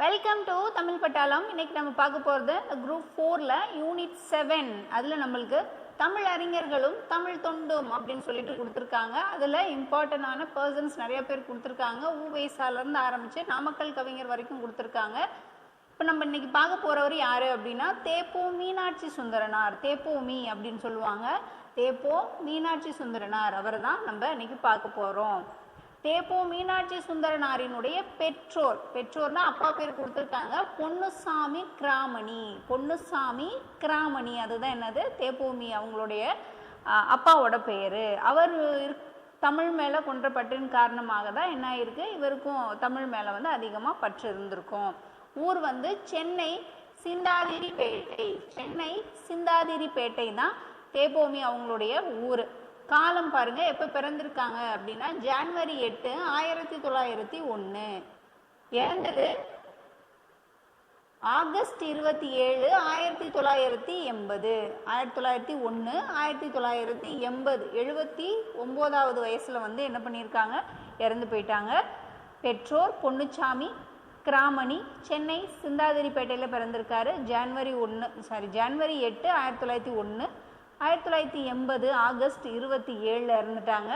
Welcome to Tamil பட்டாளம் இன்னைக்கு நம்ம பார்க்க போகிறது குரூப் ஃபோரில் யூனிட் செவன் அதில் நம்மளுக்கு தமிழ் அறிஞர்களும் தமிழ் தொண்டும் அப்படின்னு சொல்லிட்டு கொடுத்துருக்காங்க. அதில் இம்பார்ட்டண்டான பர்சன்ஸ் நிறைய பேர் கொடுத்துருக்காங்க. ஊவேசாலேருந்து ஆரம்பித்து நாமக்கல் கவிஞர் வரைக்கும் கொடுத்துருக்காங்க. இப்போ நம்ம இன்னைக்கு பார்க்க போகிறவர் யார் அப்படின்னா தேப்போ மீனாட்சி சுந்தரனார். தேப்போ மீ அப்படின்னு சொல்லுவாங்க. தேப்போ மீனாட்சி சுந்தரனார். அவர் தான் நம்ம இன்றைக்கி பார்க்க போகிறோம் தேப்போ மீனாட்சி சுந்தரனாரினுடைய பெற்றோர். பெற்றோர்னா அப்பா பேர் கொடுத்துருக்காங்க. பொன்னுசாமி கிராமணி. பொன்னுசாமி கிராமணி. அதுதான் என்னது? தேப்போமி அவங்களுடைய அப்பாவோட பெயர் அவர் தமிழ் மேலே கொன்ற பற்றின் காரணமாக தான் என்ன ஆயிருக்கு? இவருக்கும் தமிழ் மேலே வந்து அதிகமாக பற்று இருந்திருக்கும். ஊர் வந்து சென்னை சிந்தாதிரிப்பேட்டை. சென்னை சிந்தாதிரிப்பேட்டை தான் தேபோமி அவங்களுடைய ஊர். காலம் பாருங்க எப்போ பிறந்திருக்காங்க அப்படின்னா ஜான்வரி எட்டு ஆயிரத்தி தொள்ளாயிரத்தி ஒன்று இறந்தது ஆகஸ்ட் இருபத்தி ஏழு ஆயிரத்தி தொள்ளாயிரத்தி எண்பது. ஆயிரத்தி தொள்ளாயிரத்தி ஒன்று ஆயிரத்தி தொள்ளாயிரத்தி எண்பது. எழுபத்தி ஒம்போதாவது வயசில் வந்து என்ன பண்ணியிருக்காங்க? இறந்து போயிட்டாங்க. பெற்றோர் பொன்னுச்சாமி கிராமணி சென்னை சிந்தாதிரிப்பேட்டையில் பிறந்திருக்காரு. ஜான்வரி ஒன்று சாரி ஜான்வரி எட்டு ஆயிரத்தி தொள்ளாயிரத்தி ஒன்று ஆயிரத்தி தொள்ளாயிரத்தி எண்பது ஆகஸ்ட் இருபத்தி ஏழில் இறந்துட்டாங்க.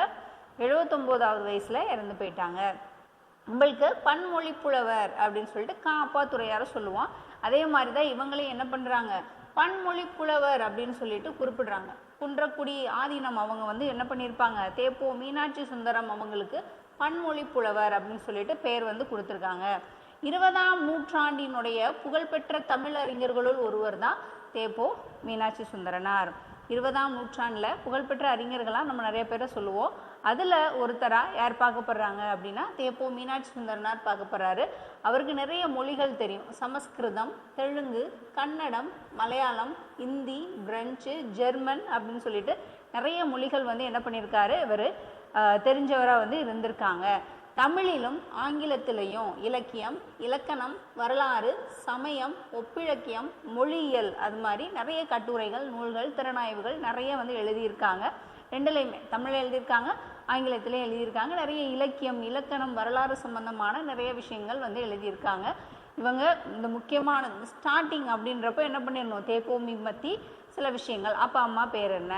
எழுபத்தொம்போதாவது வயசில் இறந்து போயிட்டாங்க. உங்களுக்கு பன்மொழி புலவர் அப்படின்னு சொல்லிட்டு கா அப்பாத்துறையார சொல்லுவான். அதே மாதிரி தான் இவங்களையும் என்ன பண்ணுறாங்க பன்மொழி புலவர் அப்படின்னு சொல்லிட்டு குறிப்பிடுறாங்க. குன்றக்குடி ஆதீனம் அவங்க வந்து என்ன பண்ணியிருப்பாங்க? தேப்போ மீனாட்சி சுந்தரம் அவங்களுக்கு பன்மொழி புலவர் அப்படின்னு சொல்லிட்டு பேர் வந்து கொடுத்துருக்காங்க. இருபதாம் நூற்றாண்டினுடைய புகழ்பெற்ற தமிழறிஞர்களுள் ஒருவர் தான் தேப்போ மீனாட்சி சுந்தரனார். இருபதாம் நூற்றாண்டில் புகழ்பெற்ற அறிஞர்களாக நம்ம நிறைய பேரை சொல்லுவோம். அதில் ஒருத்தராக யார் பார்க்கப்படுறாங்க அப்படின்னா தேப்போ மீனாட்சி சுந்தரனார் பார்க்கப்படுறாரு. அவருக்கு நிறைய மொழிகள் தெரியும். சமஸ்கிருதம் தெலுங்கு கன்னடம் மலையாளம் இந்தி பிரெஞ்சு ஜெர்மன் அப்படின்னு சொல்லிட்டு நிறைய மொழிகள் வந்து என்ன பண்ணியிருக்காரு? இவர் தெரிஞ்சவராக வந்து இருந்திருக்காங்க. தமிழிலும் ஆங்கிலத்திலையும் இலக்கியம் இலக்கணம் வரலாறு சமயம் ஒப்பிலக்கியம் மொழியியல் அது மாதிரி நிறைய கட்டுரைகள் நூல்கள் திறனாய்வுகள் நிறைய வந்து எழுதியிருக்காங்க. ரெண்டுலேயுமே தமிழில் எழுதியிருக்காங்க ஆங்கிலத்திலையும் எழுதியிருக்காங்க. நிறைய இலக்கியம் இலக்கணம் வரலாறு சம்பந்தமான நிறைய விஷயங்கள் வந்து எழுதியிருக்காங்க. இவங்க இந்த முக்கியமான ஸ்டார்டிங் அப்படின்றப்ப என்ன பண்ணிடணும்? தேப்போமி பற்றி சில விஷயங்கள். அப்பா அம்மா பேர் என்ன?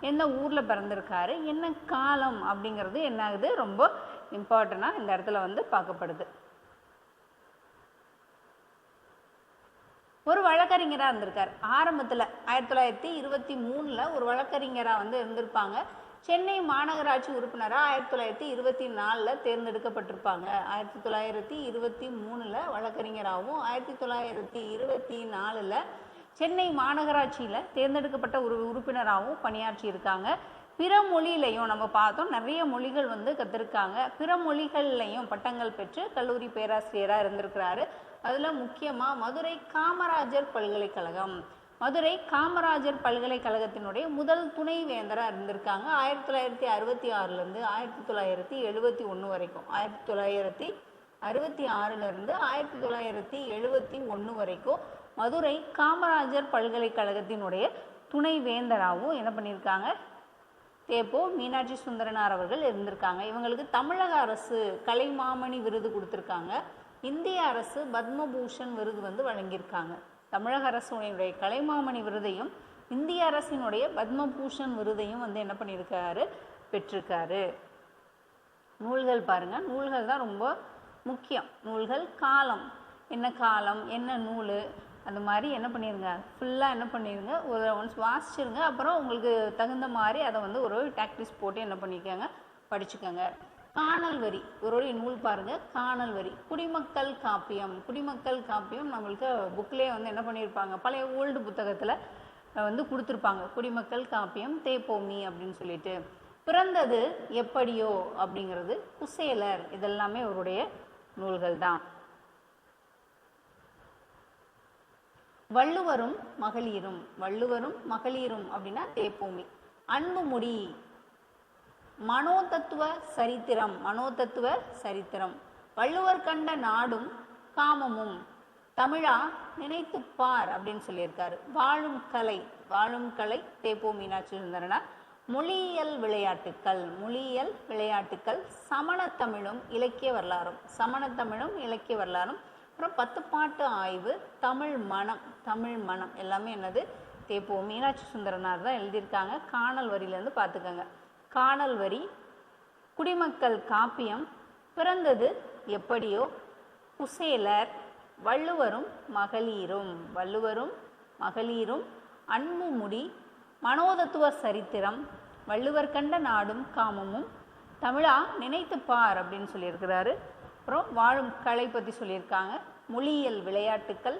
எந்த ஊரில் பிறந்திருக்காரு? என்ன காலம் அப்படிங்கிறது என்ன ஆகுது? ரொம்ப இம்பார்ட்டண்ட்டாக இந்த இடத்துல வந்து பார்க்கப்படுது. ஒரு வழக்கறிஞராக இருந்திருக்கார். ஆரம்பத்தில் ஆயிரத்தி தொள்ளாயிரத்தி இருபத்தி மூணில் ஒரு வழக்கறிஞராக வந்து இருந்திருப்பாங்க. சென்னை மாநகராட்சி உறுப்பினராக ஆயிரத்தி தொள்ளாயிரத்தி இருபத்தி நாலில் தேர்ந்தெடுக்கப்பட்டிருப்பாங்க. ஆயிரத்தி தொள்ளாயிரத்தி இருபத்தி மூணில் வழக்கறிஞராகவும் ஆயிரத்தி தொள்ளாயிரத்தி இருபத்தி நாலில் சென்னை மாநகராட்சியில் தேர்ந்தெடுக்கப்பட்ட ஒரு உறுப்பினராகவும் பணியாற்றியிருக்காங்க. பிற மொழியிலையும் நம்ம பார்த்தோம் நிறைய மொழிகள் வந்து கற்றுருக்காங்க பிற மொழிகள்லையும் பட்டங்கள் பெற்று கல்லூரி பேராசிரியராக இருந்திருக்கிறாரு. அதில் முக்கியமாக மதுரை காமராஜர் பல்கலைக்கழகம். மதுரை காமராஜர் பல்கலைக்கழகத்தினுடைய முதல் துணை வேந்தராக இருந்திருக்காங்க. ஆயிரத்தி தொள்ளாயிரத்தி அறுபத்தி ஆறுலேருந்து ஆயிரத்தி தொள்ளாயிரத்தி எழுபத்தி ஒன்று வரைக்கும். ஆயிரத்தி தொள்ளாயிரத்தி அறுபத்தி ஆறுலேருந்து ஆயிரத்தி தொள்ளாயிரத்தி எழுபத்தி ஒன்று வரைக்கும் மதுரை காமராஜர் பல்கலைக்கழகத்தினுடைய துணை வேந்தராகவும் என்ன பண்ணியிருக்காங்க? தேப்போ மீனாட்சி சுந்தரனார் அவர்கள் இருந்திருக்காங்க. இவங்களுக்கு தமிழக அரசு கலைமாமணி விருது கொடுத்துருக்காங்க. இந்திய அரசு பத்மபூஷன் விருது வந்து வழங்கியிருக்காங்க. தமிழக அரசுடைய கலைமாமணி விருதையும் இந்திய அரசினுடைய பத்மபூஷன் விருதையும் வந்து என்ன பண்ணியிருக்காரு? பெற்றிருக்காரு. நூல்கள் பாருங்க. நூல்கள் தான் ரொம்ப முக்கியம். நூல்கள் காலம். என்ன காலம்? என்ன நூல்? அந்த மாதிரி என்ன பண்ணிடுங்க ஃபுல்லாக என்ன பண்ணிடுங்க ஒரு ஒன்ஸ் வாசிச்சிருங்க அப்புறம் உங்களுக்கு தகுந்த மாதிரி அதை வந்து ஒரு டாக்டிஸ் போட்டு என்ன பண்ணிக்கோங்க படிச்சுக்கோங்க. காணல் வரி ஒரு நூல் பாருங்கள் காணல் வரி. குடிமக்கள் காப்பியம் குடிமக்கள் காப்பியம் நம்மளுக்கு புக்லேயே வந்து என்ன பண்ணியிருப்பாங்க பழைய ஓல்டு புத்தகத்தில் வந்து கொடுத்துருப்பாங்க குடிமக்கள் காப்பியம் தேப்போமி அப்படின்னு சொல்லிட்டு. பிறந்தது எப்படியோ அப்படிங்கிறது குசேலர் இதெல்லாமே அவருடைய நூல்கள் தான் வள்ளுவரும் மகளிரும். வள்ளுவரும் மகளிரும் அப்படின்னா தேப்போமி. அன்புமுடி மனோதத்துவ சரித்திரம். மனோதத்துவ சரித்திரம். வள்ளுவர் கண்ட நாடும் காமமும். தமிழா நினைத்துப் பார் அப்படின்னு சொல்லியிருக்காரு. வாழும் கலை. வாழும் கலை தேப்போ மீனாட்சி சுந்தரனார் மொழியியல் விளையாட்டுக்கள். மொழியியல் விளையாட்டுக்கள் சமணத்தமிழும் இலக்கிய வரலாறும். சமணத்தமிழும் இலக்கிய வரலாறும். அப்புறம் பத்து பாட்டு ஆய்வு தமிழ் மனம் தமிழ் மனம். எல்லாமே என்னது? தேப்போ மீனாட்சி சுந்தரனார் தான் எழுதியிருக்காங்க. காணல் வரியிலேருந்து பார்த்துக்கோங்க. காணல் வரி குடிமக்கள் காப்பியம் பிறந்தது எப்படியோ? குசேலர் வள்ளுவரும் மகளிரும். வள்ளுவரும் மகளிரும் அன்பு முடி மனோதத்துவ சரித்திரம் வள்ளுவர் கண்ட நாடும் காமமும் தமிழா நினைத்து பார் அப்படின்னு சொல்லியிருக்கிறாரு. அப்புறம் வாழும் கலை பற்றி சொல்லியிருக்காங்க. மொழியியல் விளையாட்டுக்கள்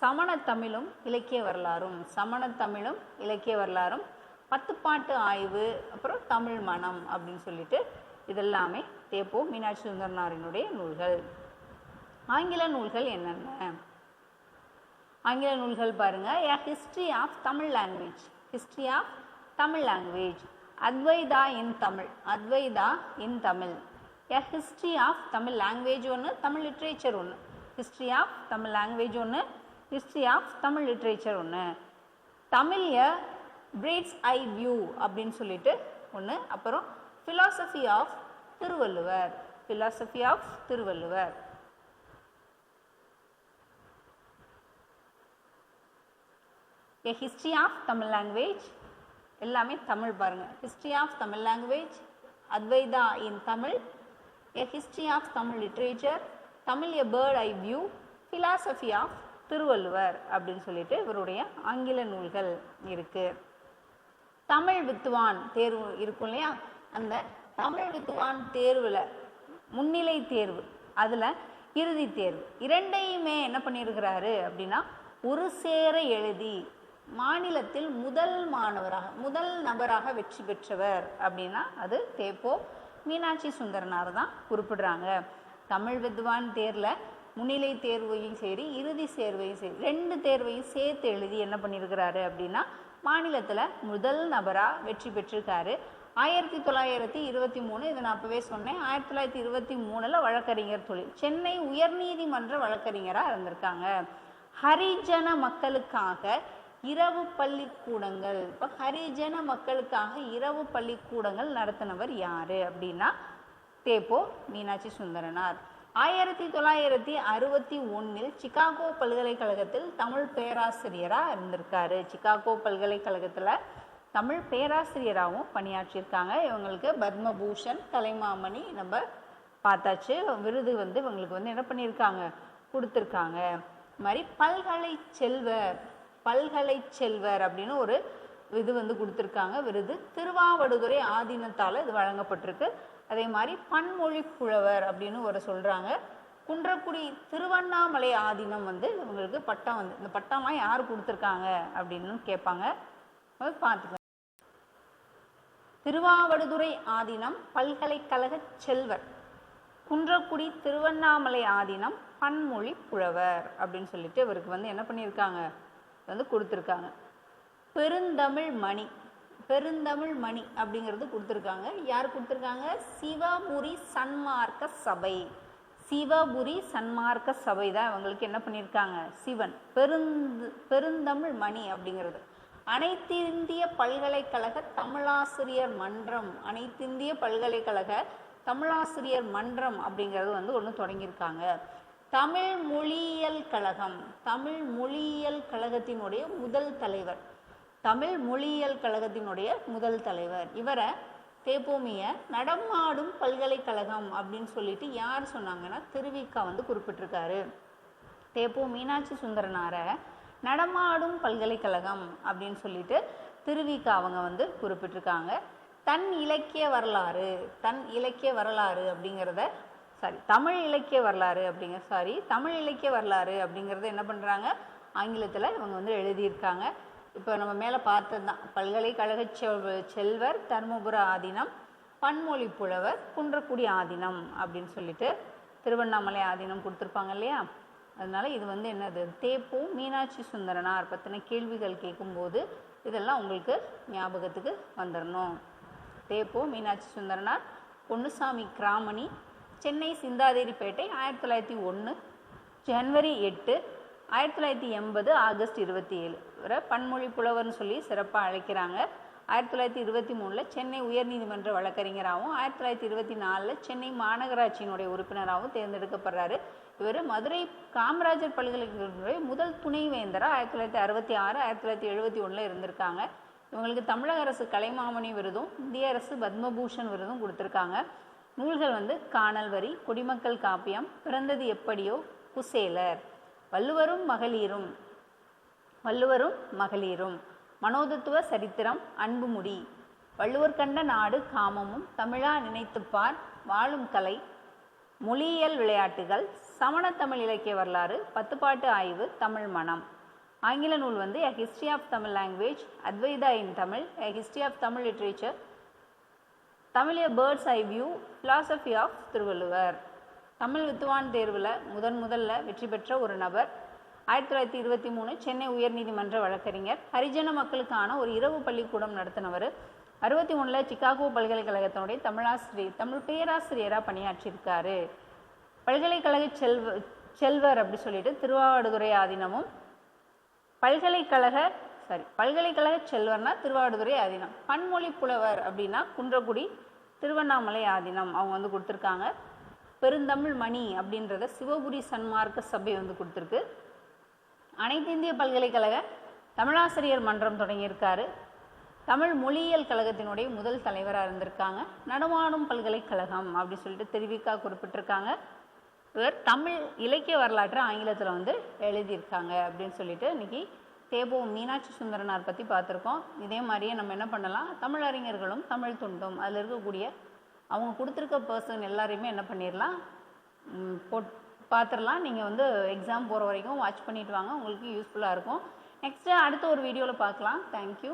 சமண தமிழும் இலக்கிய வரலாறும் சமண தமிழும் இலக்கிய வரலாறும் பத்து பாட்டு ஆய்வு அப்புறம் தமிழ் மனம் அப்படின்னு சொல்லிட்டு இதெல்லாமே தேப்போ மீனாட்சி சுந்தரனாரினுடைய நூல்கள். ஆங்கில நூல்கள் என்னென்ன? ஆங்கில நூல்கள் பாருங்க. A history of Tamil language history of Tamil language Advaita in Tamil Advaita in Tamil a history of Tamil language ஒன்று தமிழ் லிட்ரேச்சர் ஒன்று ஹிஸ்ட்ரி ஆஃப் தமிழ் லாங்குவேஜ் ஒன்று ஹிஸ்ட்ரி ஆஃப் தமிழ் லிட்ரேச்சர் ஒன்று தமிழ் எ பிரேட்ஸ் ஐ வியூ அப்படின்னு சொல்லிட்டு ஒன்று அப்புறம் philosophy of Thiruvalluvar philosophy of Thiruvalluvar a history of Tamil language எல்லாமே தமிழ் பாருங்கள் history of Tamil language Advaita in Tamil a history of Tamil literature Tamil a bird eye view philosophy of Thiruvalluvar அப்படின்னு சொல்லிட்டு இவருடைய ஆங்கில நூல்கள் இருக்குது தமிழ் வித்துவான் தேர்வு இருக்கும் இல்லையா? அந்த தமிழ் வித்துவான் தேர்வில் முன்னிலை தேர்வு அதில் இறுதி தேர்வு. இரண்டையுமே என்ன பண்ணியிருக்கிறாரு அப்படின்னா ஒரு சேர எழுதி மாநிலத்தில் முதல் மாணவராக முதல் நபராக வெற்றி பெற்றவர் அப்படின்னா அது தேப்போ மீனாட்சி சுந்தரனார் தான் குறிப்பிடுறாங்க. தமிழ் வித்வான் தேர்வில் முன்னிலை தேர்வையும் சரி இறுதி தேர்வையும் சரி ரெண்டு தேர்வையும் சேர்த்து எழுதி என்ன பண்ணியிருக்கிறாரு அப்படின்னா மாநிலத்தில் முதல் நபராக வெற்றி பெற்றிருக்காரு. ஆயிரத்தி தொள்ளாயிரத்தி இருபத்தி மூணு இதை நான் அப்போவே சொன்னேன். ஆயிரத்தி தொள்ளாயிரத்தி இருபத்தி மூணில் வழக்கறிஞர் தொழில் சென்னை உயர்நீதிமன்ற வழக்கறிஞராக இருந்திருக்காங்க. ஹரிஜன மக்களுக்காக இரவு பள்ளிக்கூடங்கள். இப்போ ஹரிஜன மக்களுக்காக இரவு பள்ளிக்கூடங்கள் நடத்தினவர் யார் அப்படின்னா தேப்போ மீனாட்சி சுந்தரனார். ஆயிரத்தி தொள்ளாயிரத்தி அறுபத்தி ஒன்றில் சிகாகோ பல்கலைக்கழகத்தில் தமிழ் பேராசிரியராக இருந்திருக்காரு. சிகாகோ பல்கலைக்கழகத்தில் தமிழ் பேராசிரியராகவும் பணியாற்றியிருக்காங்க. இவங்களுக்கு பத்மபூஷன் கலைமாமணி நம்ம பார்த்தாச்சு. விருது வந்து இவங்களுக்கு வந்து என்ன பண்ணியிருக்காங்க? கொடுத்துருக்காங்க. இது மாதிரி பல்கலை செல்வர் பல்கலை செல்வர் அப்படின்னு ஒரு இது வந்து கொடுத்துருக்காங்க. விருது. திருவாவடுதுறை ஆதீனத்தால் இது வழங்கப்பட்டிருக்கு. அதே மாதிரி பன்மொழி புலவர் அப்படின்னு ஒரு சொல்கிறாங்க குன்றக்குடி திருவண்ணாமலை ஆதீனம் வந்து இவங்களுக்கு பட்டம் வந்து இந்த பட்டம்லாம் யார் கொடுத்துருக்காங்க அப்படின்னு கேட்பாங்க. பார்த்துக்கலாம். திருவாவடுதுறை ஆதீனம் பல்கலைக்கழக செல்வர். குன்றக்குடி திருவண்ணாமலை ஆதீனம் பன்மொழி புலவர் அப்படின்னு சொல்லிட்டு இவருக்கு வந்து என்ன பண்ணியிருக்காங்க? வந்து கொடுத்துருக்காங்க. பெருந்தமிழ் மணி பெருந்தமிழ் மணி அப்படிங்கிறது கொடுத்துருக்காங்க. யார் கொடுத்துருக்காங்க? சிவபுரி சன்மார்க்க சபை. சிவபுரி சன்மார்க்க சபை தான் இவங்களுக்கு என்ன பண்ணியிருக்காங்க? சிவன். பெருந்து பெருந்தமிழ் மணி அப்படிங்கிறது. அனைத்திந்திய பல்கலைக்கழக தமிழாசிரியர் மன்றம். அனைத்திந்திய பல்கலைக்கழக தமிழாசிரியர் மன்றம் அப்படிங்கிறது வந்து ஒன்று தொடங்கியிருக்காங்க. தமிழ் மொழியியல் கழகம் தமிழ் மொழியியல் கழகத்தினுடைய முதல் தலைவர். தமிழ் மொழியியல் கழகத்தினுடைய முதல் தலைவர். இவரை தேப்போமிய நடமாடும் பல்கலைக்கழகம் அப்படின்னு சொல்லிட்டு யார் சொன்னாங்கன்னா திருவிக்கா வந்து குறிப்பிட்டிருக்காரு. தேப்போ மீனாட்சி சுந்தரனாரை நடமாடும் பல்கலைக்கழகம் அப்படின்னு சொல்லிட்டு திருவிக்கா அவங்க வந்து குறிப்பிட்டிருக்காங்க. தன் இலக்கிய வரலாறு தன் இலக்கிய வரலாறு அப்படிங்கிறத சாரி தமிழ் இலக்கிய வரலாறு அப்படிங்கிற சாரி தமிழ் இலக்கிய வரலாறு அப்படிங்கிறத என்ன பண்ணுறாங்க ஆங்கிலத்தில் இவங்க வந்து எழுதியிருக்காங்க. இப்போ நம்ம மேலே பார்த்தது தான் பல்கலைக்கழக செல்வர் தர்மபுர ஆதீனம் பன்மொழி புலவர் குன்றக்குடி ஆதீனம் அப்படின்னு சொல்லிட்டு திருவண்ணாமலை ஆதீனம் கொடுத்துருப்பாங்க இல்லையா? அதனால் இது வந்து என்னது? தேப்போ மீனாட்சி சுந்தரனார் பற்றின கேள்விகள் கேட்கும்போது இதெல்லாம் உங்களுக்கு ஞாபகத்துக்கு வந்துடணும் தேப்போ மீனாட்சி சுந்தரனார் பொன்னுசாமி கிராமணி சென்னை சிந்தாதிரிப்பேட்டை ஆயிரத்தி தொள்ளாயிரத்தி ஒன்று ஜனவரி எட்டு ஆயிரத்தி தொள்ளாயிரத்தி எண்பது ஆகஸ்ட் இருபத்தி ஏழு இவரை பன்மொழி புலவர்னு சொல்லி சிறப்பாக அழைக்கிறாங்க. ஆயிரத்தி தொள்ளாயிரத்தி இருபத்தி மூணில் சென்னை உயர்நீதிமன்ற வழக்கறிஞராகவும் ஆயிரத்தி தொள்ளாயிரத்தி இருபத்தி நாலில் சென்னை மாநகராட்சியினுடைய உறுப்பினராகவும் தேர்ந்தெடுக்கப்படுறாரு. இவர் மதுரை காமராஜர் பல்கலைக்கழகத்துடைய முதல் துணைவேந்தராக ஆயிரத்தி தொள்ளாயிரத்தி அறுபத்தி ஆறு ஆயிரத்தி தொள்ளாயிரத்தி எழுபத்தி ஒன்றில் இருந்திருக்காங்க. இவங்களுக்கு தமிழக அரசு கலைமாமணி விருதும் இந்திய அரசு பத்மபூஷன் விருதும் கொடுத்துருக்காங்க. நூல்கள் வந்து காணல் வரி குடிமக்கள் காப்பியம் பிறந்தது எப்படியோ குசேலர். வள்ளுவரும் மகளிரும். வள்ளுவரும் மகளிரும். மனோதத்துவ சரித்திரம் அன்புமுடி வள்ளுவர் கண்ட நாடு காமமும் தமிழா நினைத்துப்பார் வாழும் கலை. மொழியியல் விளையாட்டுகள் சமண தமிழ் இலக்கிய வரலாறு பத்துப்பாட்டு ஆய்வு தமிழ் மனம். ஆங்கில நூல் வந்து a history of Tamil language Advaita in Tamil a history of Tamil literature தமிழிய birds eye view philosophy of Thiruvalluvar. Tamil வித்துவான் தேர்வில் முதன் முதல்ல வெற்றி பெற்ற ஒரு நபர். ஆயிரத்தி தொள்ளாயிரத்தி இருபத்தி மூணு சென்னை உயர்நீதிமன்ற வழக்கறிஞர். ஹரிஜன மக்களுக்கான ஒரு இரவு பள்ளிக்கூடம் நடத்தினவர். அறுபத்தி ஒன்றில் சிக்காகோ பல்கலைக்கழகத்தினுடைய தமிழாசிரியர் தமிழ் பேராசிரியராக பணியாற்றியிருக்காரு. பல்கலைக்கழக செல்வ செல்வர் அப்படி சொல்லிட்டு திருவாவடுதுறை ஆதீனமும் பல்கலைக்கழக சாரி பல்கலைக்கழக செல்வர்னா திருவாவடுதுறை ஆதீனம். பன்மொழி புலவர் அப்படின்னா குன்றக்குடி திருவண்ணாமலை ஆதீனம் அவங்க வந்து கொடுத்துருக்காங்க. பெருந்தமிழ் மணி அப்படின்றத சிவபுரி சன்மார்க்க சபை வந்து கொடுத்துருக்கு. அனைத்து இந்திய பல்கலைக்கழக தமிழாசிரியர் மன்றம் தொடங்கியிருக்காரு. தமிழ் மொழியியல் கழகத்தினுடைய முதல் தலைவராக இருந்திருக்காங்க. நடமாடும் பல்கலைக்கழகம் அப்படின்னு சொல்லிட்டு தெரிவிக்கா குறிப்பிட்டிருக்காங்க. இவர் தமிழ் இலக்கிய வரலாற்றை ஆங்கிலத்தில் வந்து எழுதியிருக்காங்க அப்படின்னு சொல்லிட்டு இன்னைக்கு தேபோ மீனாட்சி சுந்தரனார் பற்றி பார்த்துருக்கோம். இதே மாதிரியே நம்ம என்ன பண்ணலாம்? தமிழறிஞர்களும் தமிழ் துண்டும். அதில் இருக்கக்கூடிய அவங்க கொடுத்துருக்க பர்சன் எல்லாரையுமே என்ன பண்ணிடலாம் போட் பார்த்துடலாம் நீங்கள் வந்து எக்ஸாம் போகிற வரைக்கும் வாட்ச் பண்ணிட்டு வாங்க. உங்களுக்கு யூஸ்ஃபுல்லாக இருக்கும். நெக்ஸ்ட்டு அடுத்த ஒரு வீடியோவில் பார்க்கலாம். தேங்க்யூ